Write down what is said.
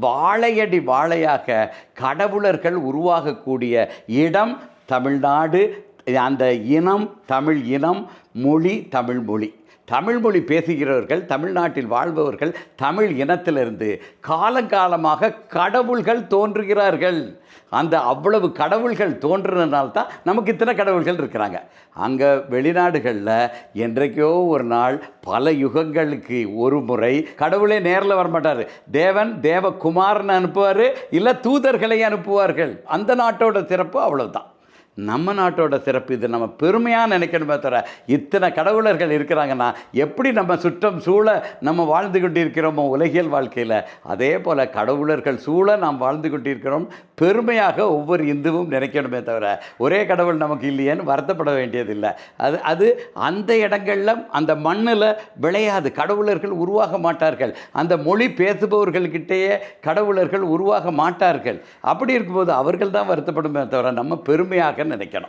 வாழையடி வாழையாக கடவுளர்கள் உருவாகக்கூடிய இடம் தமிழ்நாடு. அந்த இனம் தமிழ் இனம் மொழி தமிழ் மொழி. தமிழ் மொழி பேசுகிறவர்கள் தமிழ்நாட்டில் வாழ்பவர்கள் தமிழ் இனத்திலிருந்து காலங்காலமாக கடவுள்கள் தோன்றுகிறார்கள். அந்த அவ்வளவு கடவுள்கள் தோன்றுனதுனால தான் நமக்கு இத்தனை கடவுள்கள் இருக்கிறாங்க. அங்கே வெளிநாடுகளில் என்றைக்கோ ஒரு நாள் பல யுகங்களுக்கு ஒரு முறை கடவுளே நேரில் வரமாட்டார். தேவன் தேவகுமாரன் அனுப்புவார் இல்லை தூதர்களை அனுப்புவார்கள். அந்த நாட்டோட சிறப்பு அவ்வளோதான் நம்ம நாட்டோட சிறப்பு இது நம்ம பெருமையாக நினைக்கணுமே தவிர இத்தனை கடவுளர்கள் இருக்கிறாங்கன்னா எப்படி நம்ம சுற்றம் சூழ நம்ம வாழ்ந்து கொண்டிருக்கிறோமோ உலகியல் வாழ்க்கையில்? அதே போல் கடவுளர்கள் சூழ நாம் வாழ்ந்து கொண்டிருக்கிறோம். பெருமையாக ஒவ்வொரு இந்துவும் நினைக்கணுமே தவிர ஒரே கடவுள் நமக்கு இல்லையேன்னு வருத்தப்பட வேண்டியதில்லை. அது அது அந்த இடங்களில் அந்த மண்ணில் விளையாது. கடவுளர்கள் உருவாக மாட்டார்கள். அந்த மொழி பேசுபவர்கள்கிட்டேயே கடவுளர்கள் உருவாக மாட்டார்கள். அப்படி இருக்கும்போது அவர்கள் தான் வருத்தப்படுமே தவிர நம்ம பெருமையாக நினைக்கணும்